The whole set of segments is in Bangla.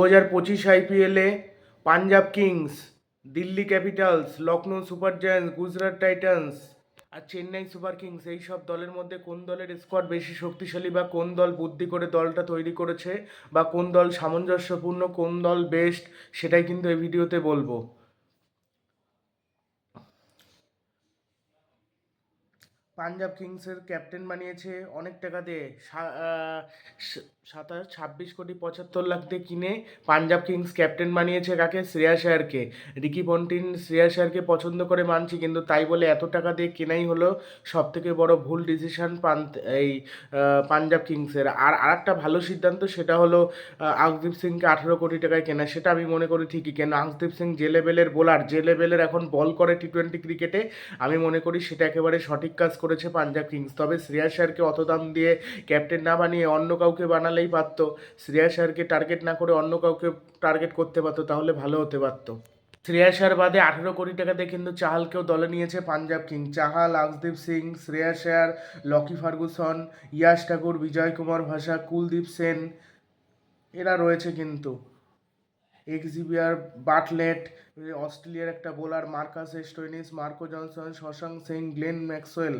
দু হাজার পঁচিশ আইপিএলে Punjab Kings, Delhi Capitals Lucknow Super Giants, Gujarat Titans আর চেন্নাই সুপার কিংস, এই সব দলের মধ্যে কোন দলের স্কোয়াড বেশি শক্তিশালী বা কোন দল বুদ্ধি করে দলটা তৈরি করেছে বা কোন দল সামঞ্জস্যপূর্ণ, কোন দল বেস্ট সেটাই কিন্তু এই ভিডিওতে বলব। পাঞ্জাব কিংসের ক্যাপ্টেন বানিয়েছে, অনেক টাকা দিয়ে। সাতাশ, ছাব্বিশ কোটি পঁচাত্তর লাখ দিয়ে কিনে পাঞ্জাব কিংস ক্যাপ্টেন বানিয়েছে কাকে? শ্রেয়াস আয়ারকে রিকি পন্টিন শ্রেয়াস আয়ারকে পছন্দ করে মানছি, কিন্তু তাই বলে এত টাকা দিয়ে কেনাই হলো সব থেকে বড় ভুল ডিসিশন এই পাঞ্জাব কিংসের। আর আরেকটা ভালো সিদ্ধান্ত সেটা হলো আকদীপ সিংকে আঠেরো কোটি টাকায় কেনা। সেটা আমি মনে করি ঠিকই, কেন আকদীপ সিং যে লেভেলের বোলার যে লেভেলের এখন বল করে টি টোয়েন্টি ক্রিকেটে আমি মনে করি সেটা একেবারে সঠিক কাজ করেছে পাঞ্জাব কিংস। তবে শ্রেয়া আয়ারকে অত দাম দিয়ে ক্যাপ্টেন না বানিয়ে অন্য কাউকে বানালেই পারতো। শ্রেয়া আয়ারকে টার্গেট না করে অন্য কাউকে টার্গেট করতে পারতো, তাহলে ভালো হতে পারতো। শ্রেয়া আয়ার বাদে আঠেরো কোটি টাকাতে কিন্তু চাহালকেও দলে নিয়েছে Punjab king Chahal Arshdeep Singh, Shreyas Iyer Lockie Ferguson, Yash Thakur, Vijay Kumar ভাষা, কুলদীপ সেন, এরা রয়েছে কিন্তু। এক্সিবিয়ার বাটলেট, অস্ট্রেলিয়ার একটা bowler Marcus Stoinis, Marco Jansen, Shashank Singh, Glenn Maxwell.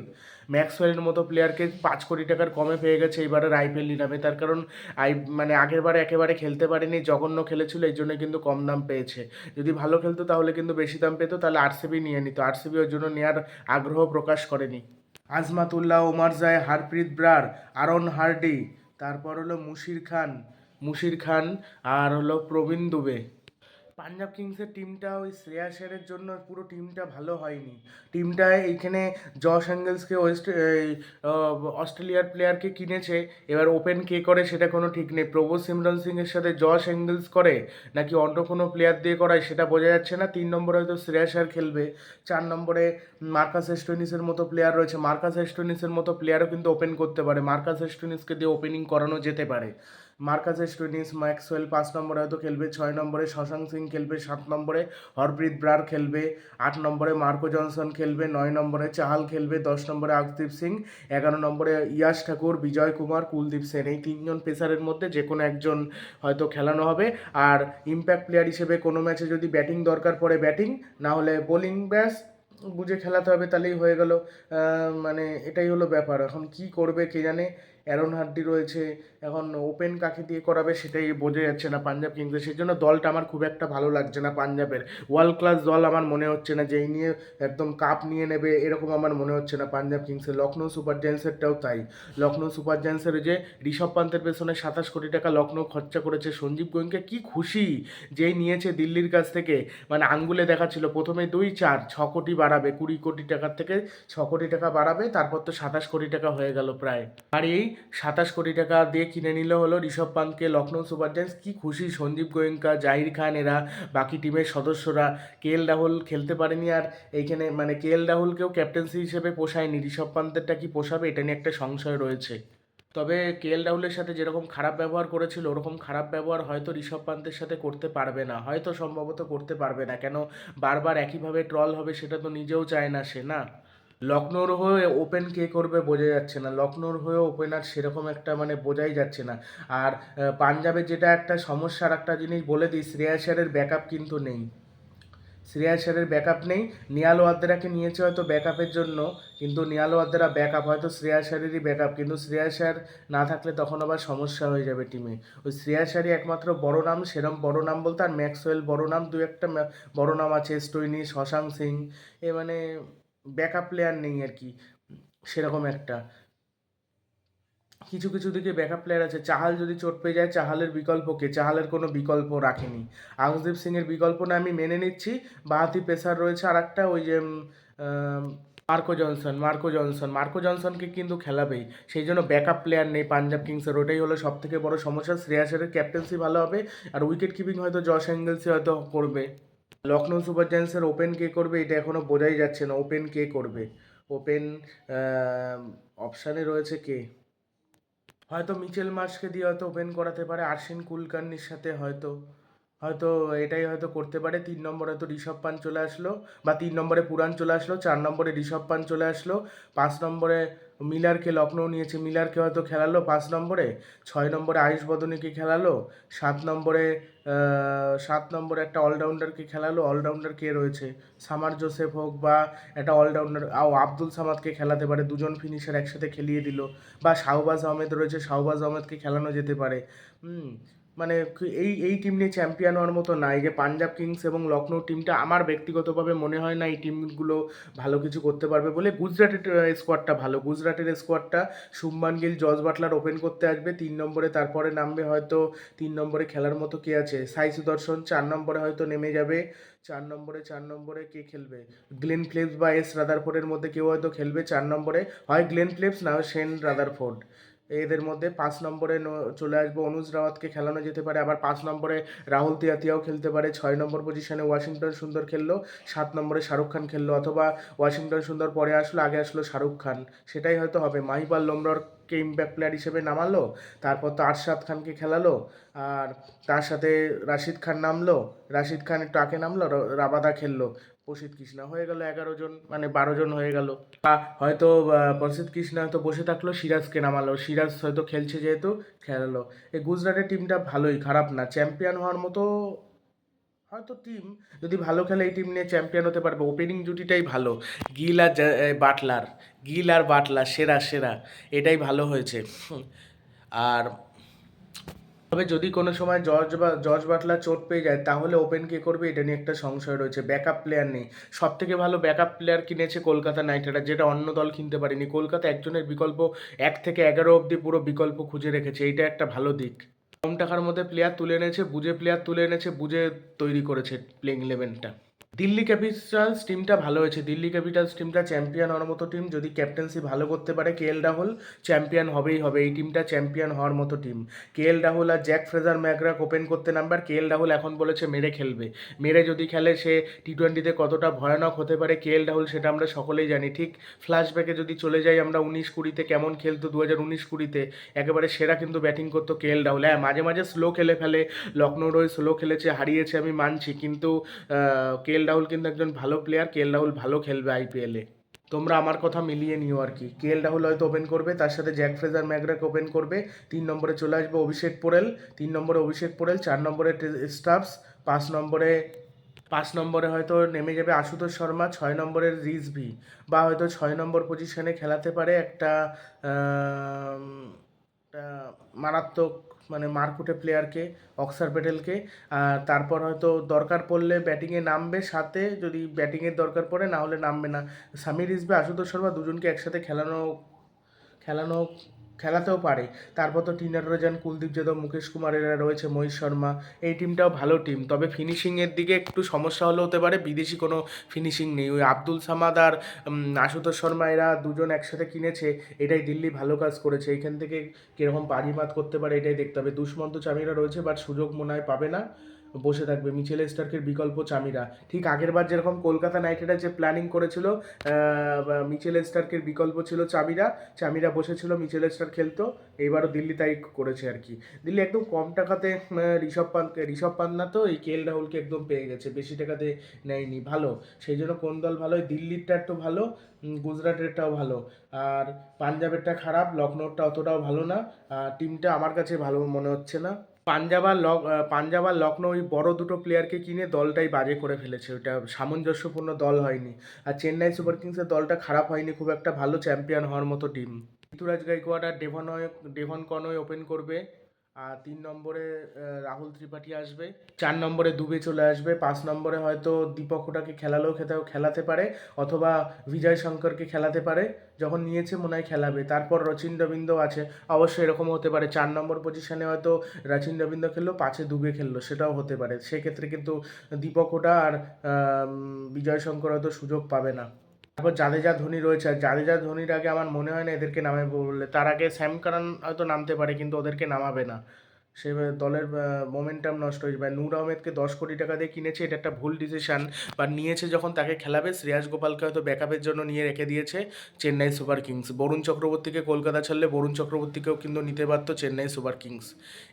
ম্যাক্সওয়েলের মতো প্লেয়ারকে পাঁচ কোটি টাকার কমে পেয়ে গেছে এইবারের আইপিএল নিলামে। তার কারণ আই মানে আগের বারে একেবারে খেলতে পারেনি, জঘন্য খেলেছিল, এই জন্য কিন্তু কম দাম পেয়েছে। যদি ভালো খেলতো তাহলে কিন্তু বেশি দাম পেতো, তাহলে আরসিবি নিয়ে নিত। আরসিবি ওর জন্য নেওয়ার আগ্রহ প্রকাশ করেনি। আজমাতুল্লাহ, ওমার জায়, হারপ্রীত ব্রার, আরন হার্ডি, তারপর হলো মুশির খান মুশির খান আর হলো প্রবীণ দুবে। পাঞ্জাব কিংসের টিমটা ওই শ্রেয়া আয়ারের জন্য পুরো টিমটা ভালো হয়নি। টিমটা এইখানে জশ অ্যাঙ্গেলসকে ওয়েস্ট অস্ট্রেলিয়ার প্লেয়ারকে কিনেছে। এবার ওপেন কে করে সেটা কোনো ঠিক নেই। প্রভু সিমরন সিংয়ের সাথে জশ অ্যাঙ্গেলস করে নাকি অন্য কোনো প্লেয়ার দিয়ে করায় সেটা বোঝা যাচ্ছে না। তিন নম্বরে হয়তো শ্রেয়া আয়ার খেলবে। চার নম্বরে মার্কাস এস্টোনিসের মতো প্লেয়ার রয়েছে। মার্কাস এস্টোনিসের মতো প্লেয়ারও কিন্তু ওপেন করতে পারে। মার্কাস এস্টোনিসকে দিয়ে ওপেনিং করানো যেতে পারে। মার্কাস এস্টোনিস ম্যাক্সওয়েল পাঁচ নম্বরে হয়তো খেলবে, ছয় নম্বরে শশাঙ্ক সিং খেলবে, সাত নম্বরে হরপ্রীত ব্রার খেলবে, আট নম্বরে মার্কো জনসন খেলবে, নয় নম্বরে চাহাল খেলবে, দশ নম্বরে আকদীপ সিং, এগারো নম্বরে ইয়াশ ঠাকুর, বিজয় কুমার, কুলদীপ সেন। এই তিনজন পেসারের মধ্যে যে কোনো একজন হয়তো খেলানো হবে। আর ইম্প্যাক্ট প্লেয়ার হিসেবে কোনো ম্যাচে যদি ব্যাটিং দরকার পড়ে ব্যাটিং, না হলে বোলিং, ব্যাস, বুঝে খেলাতে হবে, তাহলেই হয়ে গেল। মানে এটাই হলো ব্যাপার। এখন কি করবে কে জানে? অ্যারন হার্ডি রয়েছে, এখন ওপেন কাকে দিয়ে করাবে সেটাই বোঝা যাচ্ছে না পাঞ্জাব কিংসের সেই জন্য দলটা আমার খুব একটা ভালো লাগছে না পাঞ্জাবের। ওয়ার্ল্ড ক্লাস দল আমার মনে হচ্ছে না যে এই নিয়ে একদম কাপ নিয়ে নেবে, এরকম আমার মনে হচ্ছে না পাঞ্জাব কিংসের লখনৌ সুপার জায়ান্টসেরটাও তাই। লখনৌ সুপার জায়ান্টসের যে ঋষভ পান্তের পেছনে সাতাশ কোটি টাকা লখনৌ খরচা করেছে সঞ্জীব গোয়েঙ্কে কি খুশি যেই নিয়েছে দিল্লির কাছ থেকে। মানে আঙ্গুলে দেখাচ্ছিল, প্রথমে দুই চার, ছ কোটি বাড়াবে, কুড়ি কোটি টাকার থেকে ছ কোটি টাকা বাড়াবে, তারপর তো সাতাশ কোটি টাকা হয়ে গেল প্রায়। আর এই সাতাশ কোটি টাকা দিয়ে কিনে নিল হলো ঋষভ পান্তকে লখনৌ সুপার জায়ান্টস। কী খুশি সঞ্জীব গোয়েঙ্কা, জাহির খান এরা, বাকি টিমের সদস্যরা। কে এল রাহুল খেলতে পারেনি আর এইখানে মানে কে এল রাহুলকেও ক্যাপ্টেন্সি হিসেবে পোষায়নি। ঋষভ পান্তেরটা কি পোষাবে এটা নিয়ে একটা সংশয় রয়েছে। তবে কে এল রাহুলের সাথে যেরকম খারাপ ব্যবহার করেছিল, ওরকম খারাপ ব্যবহার হয়তো ঋষভ পান্তের সাথে করতে পারবে না। হয়তো সম্ভবত করতে পারবে না। কেন বারবার একইভাবে ট্রল হবে সেটা তো নিজেও চায় না সে, না? লখনৌর হয়ে ওপেন কে করবে বোঝা যাচ্ছে না। লখনৌর হয়ে ওপেনার সেরকম একটা মানে বোঝাই যাচ্ছে না। আর আহ, পাঞ্জাবের যেটা একটা সমস্যার একটা জিনিস বলে দিই শ্রেয়াস আয়ারের ব্যাকআপ কিন্তু নেই। শ্রেয়াস আয়ারের ব্যাকআপ নেই। নিয়াল ওয়াদ্দেরাকে নিয়েছে হয়তো ব্যাকআপের জন্য কিন্তু নিয়াল ওয়াদ্দেরা ব্যাকআপ হয়তো শ্রেয়াস আয়ারেরই ব্যাকআপ কিন্তু শ্রেয়াস আয়ার না থাকলে তখন আবার সমস্যা হয়ে যাবে টিমে ওই শ্রেয়াস আয়ারই একমাত্র বড় নাম সেরম বড় নাম বলতে আর ম্যাক্সওয়েল বড় নাম দু একটা বড় নাম আছে স্টোইনি শশাঙ্ক সিং। এ মানে ব্যাকআপ প্লেয়ার নেই আর কি সেরকম একটা। কিছু কিছু দিকে ব্যাকআপ প্লেয়ার আছে। চাহাল যদি চোট পেয়ে যায়, চাহালের বিকল্প কে? চাহালের কোনো বিকল্প রাখেনি। আকদীপ সিংয়ের বিকল্প না আমি মেনে নিচ্ছি। বাহাতি পেসার রয়েছে আর একটা ওই যে Marco Jansen Marco Jansen. Marco জনসনকে কিন্তু খেলাবেই। সেই জন্য ব্যাকআপ প্লেয়ার নেই পাঞ্জাব কিংসের। ওটাই হলো সব থেকে বড় সমস্যা। শ্রেয়াসের ক্যাপ্টেন্সি ভালো হবে। আর উইকেট কিপিং হয়তো জশ অ্যাঙ্গেলসি হয়তো করবে। লখনৌ সুপার জায়ান্টসের ওপেন কে করবে, এটা এখনও বোঝাই যাচ্ছে না ওপেন কে করবে? ওপেন অপশানে রয়েছে কে? হয়তো মিচেল মার্শকে দিয়ে হয়তো ওপেন করাতে পারে, আরশিন কুলকার্নির সাথে হয়তো হয়তো এটাই হয়তো করতে পারে। তিন নম্বরে হয়তো ঋষভ পান চলে আসলো, বা তিন নম্বরে পুরাণ চলে আসলো, চার নম্বরে ঋষভ পান চলে আসলো, পাঁচ নম্বরে মিলারকে লখনৌ নিয়েছে। মিলারকে হয়তো খেলালো পাঁচ নম্বরে, ছয় নম্বরে আয়ুষ বদনীকে খেলালো, সাত নম্বরে সাত নম্বরে একটা অলরাউন্ডারকে খেলালো। অলরাউন্ডার কে রয়েছে? সামার জোসেফ হোক বা একটা অলরাউন্ডার আও আব্দুল সামাদকে খেলাতে পারে। দুজন ফিনিশার একসাথে খেলিয়ে দিল। বা শাহবাজ আহমেদ রয়েছে, শাহবাজ আহমেদকে খেলানো যেতে পারে। হুম মানে এই এই টিম নিয়ে চ্যাম্পিয়ন হওয়ার মতো নাই। যে পাঞ্জাব কিংস এবং লখনৌ টিমটা আমার ব্যক্তিগতভাবে মনে হয় না এই টিমগুলো ভালো কিছু করতে পারবে বলে। গুজরাটের স্কোয়াডটা ভালো। গুজরাটের স্কোয়াডটা শুভমান গিল জজ বাটলার ওপেন করতে আসবে। তিন নম্বরে তারপরে নামবে হয়তো, তিন নম্বরে খেলার মতো কে আছে? সাই সুদর্শন, চার নম্বরে হয়তো নেমে যাবে। চার নম্বরে চার নম্বরে কে খেলবে? গ্লেন ফ্লেপস বা এস রাদারফোর্ডের মধ্যে কেউ হয়তো খেলবে। চার নম্বরে হয় গ্লেন ফ্লেপস, না হয় সেন রাদারফোর্ড। এদের মধ্যে পাঁচ নম্বরে চলে আসবে অনুজ রাওয়াতকে খেলানো যেতে পারে। আবার পাঁচ নম্বরে রাহুল তিয়াতিয়াও খেলতে পারে। ছয় নম্বর পজিশনে ওয়াশিংটন সুন্দর খেললো, সাত নম্বরে শাহরুখ খান খেললো অথবা ওয়াশিংটন সুন্দর পরে আসলো, আগে আসলো শাহরুখ খান। সেটাই হয়তো হবে। মাহিপাল লোমরকে ইম্প্যাক্ট প্লেয়ার হিসেবে নামালো, তারপর তো আরশাদ খানকে খেলালো, আর তার সাথে রাশিদ খান নামলো, রাশিদ খান একটু আগে নামলো রাবাদা খেললো। প্রসিদ্ধ কৃষ্ণা। হয়ে গেল এগারো জন মানে বারো জন হয়ে গেল। হয়তো প্রসিদ্ধ কৃষ্ণা হয়তো বসে থাকল, সিরাজকে নামালো। সিরাজ হয়তো খেলছে যেহেতু, খেলালো। এই গুজরাটের টিমটা ভালোই, খারাপ না। চ্যাম্পিয়ন হওয়ার মতো হয়তো টিম যদি ভালো খেলে এই টিম নিয়ে চ্যাম্পিয়ন হতে পারবে। ওপেনিং জুটিটাই ভালো। গিল আর বাটলার। গিল আর বাটলার, সেরা সেরা। এটাই ভালো হয়েছে। আর তবে যদি কোনো সময় জর্জ বা জর্জ বাটলার চোট পেয়ে যায়, তাহলে ওপেন কে করবে এটা নিয়ে একটা সংশয় রয়েছে। ব্যাকআপ প্লেয়ার নেই। সব থেকে ভালো ব্যাকআপ প্লেয়ার কিনেছে কলকাতা নাইট রাইডার যেটা অন্য দল কিনতে পারেনি। কলকাতা একজনের বিকল্প এক থেকে এগারো অবধি পুরো বিকল্প খুঁজে রেখেছে। এটা একটা ভালো দিক। কম টাকার মধ্যে প্লেয়ার তুলে এনেছে, বুঝে প্লেয়ার তুলে এনেছে, বুঝে তৈরি করেছে প্লেইং ইলেভেনটা দিল্লি ক্যাপিটালস টিমটা ভালো হয়েছে। দিল্লি ক্যাপিটালস টিমটা চ্যাম্পিয়ন হওয়ার মতো টিম যদি ক্যাপ্টেন্সি ভালো করতে পারে কে এল রাহুল চ্যাম্পিয়ন হবেই হবে। এই টিমটা চ্যাম্পিয়ন হওয়ার মতো টিম কে এল রাহুল আর জ্যাক ফ্রেজার ম্যাকরাক ওপেন করতে নামবে। আর কে এল রাহুল এখন বলেছে মেরে খেলবে। মেরে যদি খেলে, সে টি টোয়েন্টিতে কতটা ভয়ানক হতে পারে কে এল রাহুল সেটা আমরা সকলেই জানি। ঠিক ফ্ল্যাশব্যাকে যদি চলে যাই আমরা উনিশ কুড়িতে কেমন খেলতো দু হাজার উনিশ কুড়িতে, একেবারে সেরা কিন্তু ব্যাটিং করতো কে এল রাহুল হ্যাঁ মাঝে মাঝে স্লো খেলে ফেলে। লখনৌর হয়ে স্লো খেলেছে, হারিয়েছে আমি মানছি। কিন্তু কে এল রাহুল কিন্তু একজন ভালো প্লেয়ার কে রাহুল ভালো খেলবে আইপিএলে তোমরা আমার কথা মিলিয়ে নিও আর কি। কে এল রাহুল হয়তো ওপেন করবে, তার সাথে জ্যাক ফ্রেজার ম্যাগরাক ওপেন করবে, তিন নম্বরে চলে আসবে অভিষেক পোরেল, তিন নম্বরে অভিষেক পোরেল, চার নম্বরে স্টাফস, পাঁচ নম্বরে পাঁচ নম্বরে হয়তো নেমে যাবে আশুতোষ শর্মা, ছয় নম্বরের রিজভি, বা হয়তো ছয় নম্বর পজিশনে খেলাতে পারে একটা মারাত্মক মানে মারকুটে প্লেয়ারকে অক্সার প্যাটেলকে তারপর হয়তো দরকার পড়লে ব্যাটিংয়ে নামবে সাথে, যদি ব্যাটিংয়ের দরকার পড়ে, না হলে নামবে না। সামির ইসবে, আশুতোষ শর্মা দুজনকে একসাথে খেলানো খেলানো খেলাতেও পারে। তারপর তো টিনার রোজান কুলদীপ যাদব, মুকেশ কুমার এরা রয়েছে মহেশ শর্মা, এই টিমটাও ভালো টিম। তবে ফিনিশিংয়ের দিকে একটু সমস্যা হলে হতে পারে, বিদেশি কোনো ফিনিশিং নেই। ওই আব্দুল সামাদ আর আশুতোষ শর্মা এরা দুজন একসাথে কিনেছে, এটাই দিল্লি ভালো কাজ করেছে। এখান থেকে কীরকম বাজিমাত করতে পারে এটাই দেখতে হবে। দুষ্মন্ত চামিরা রয়েছে বাট সুযোগ মনে হয় পাবে না। বসে থাকবে। মিচেল স্টার্কের বিকল্প চামিরা। ঠিক আগের বার যেরকম কলকাতা নাইট রাইডার্স যে প্ল্যানিং করেছিল মিচেল স্টার্কের বিকল্প ছিল চামিরা। চামিরা বসেছিল, মিচেল স্টার খেলতো। এইবারও দিল্লি তাই করেছে আর কি। দিল্লি একদম কম টাকাতে ঋষভ পান্ত ঋষভ পান্ত না তো, এই কে এল রাহুলকে একদম পেয়ে গেছে। বেশি টাকাতে নেয়নি। ভালো। সেই জন্য কোন দল ভালো? দিল্লিরটা একটু ভালো গুজরাটেরটাও ভালো। আর পাঞ্জাবেরটা খারাপ লখনৌরটা অতটাও ভালো না। টিমটা আমার কাছে ভালো মনে হচ্ছে না। পাঞ্জাব আর লক পাঞ্জাব আর লখনৌ ওই বড় দুটো প্লেয়ারকে কিনে দলটাই বাজে করে ফেলেছে। ওটা সামঞ্জস্যপূর্ণ দল হয়নি। আর চেন্নাই সুপার কিংসের দলটা খারাপ হয়নি, খুব একটা ভালো চ্যাম্পিয়ন হওয়ার মতো টিম ঋতুরাজ গাইকোয়াড আর ডেভন ডেভন কনয় ওপেন করবে। আর তিন নম্বরে রাহুল ত্রিপাঠী আসবে। চার নম্বরে দুবে চলে আসবে। পাঁচ নম্বরে হয়তো দীপক ওটাকে খেলালেও খেতেও খেলাতে পারে, অথবা বিজয় শঙ্করকে খেলাতে পারে। যখন নিয়েছে মনে হয় খেলাবে। তারপর রচিন রবীন্দ্র আছে। অবশ্যই এরকম হতে পারে। চার নম্বর পজিশনে হয়তো রচিন রবীন্দ্র খেললো, পাঁচে দুবে খেললো। সেটাও হতে পারে। সেক্ষেত্রে কিন্তু দীপক ওটা আর বিজয় শঙ্কর হয়তো সুযোগ পাবে না। তারপর জাদেজা ধোনি রয়েছে, আর জাদেজা ধোনির আগে আমার মনে হয় না এদেরকে নামাবে বললে তার আগে স্যাম কারান হয়তো নামতে পারে, কিন্তু ওদেরকে নামাবে না। সে দলের মোমেন্টাম নষ্ট হয়েছে। বা নূর আহমেদকে দশ কোটি টাকা দিয়ে কিনেছে, এটা একটা ভুল ডিসিশন বা নিয়েছে যখন তাকে খেলাবে, শ্রেয়াস গোপালকে হয়তো ব্যাকআপের জন্য নিয়ে রেখে দিয়েছে চেন্নাই সুপার কিংস। বরুণ চক্রবর্তীকে কলকাতা ছাড়লে বরুণ চক্রবর্তীকেও কিন্তু নিতে পারতো চেন্নাই সুপার কিংস।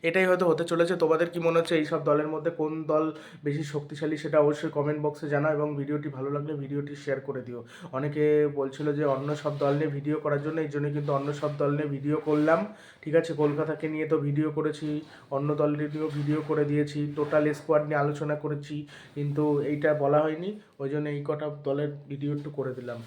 এটাই হয়তো হতে চলেছে। তোমাদের কি মনে হচ্ছে এই সব দলের মধ্যে কোন দল বেশি শক্তিশালী সেটা অবশ্যই কমেন্ট বক্সে জানাও এবং ভিডিওটি ভালো লাগলে ভিডিওটি শেয়ার করে দিও। অনেকে বলছিল যে অন্য সব দল নিয়ে ভিডিও করার জন্য এই জন্য কিন্তু অন্য সব দল নিয়ে ভিডিও করলাম। ঠিক আছে, কলকাতাকে নিয়ে তো ভিডিও করেছি। অন্য দলের নিয়েও ভিডিও করে দিয়েছি টোটাল স্কোয়াড নিয়ে আলোচনা করেছি, কিন্তু এইটা বলা হয়নি, ওই জন্য এই কটা দলের ভিডিও একটু করে দিলাম।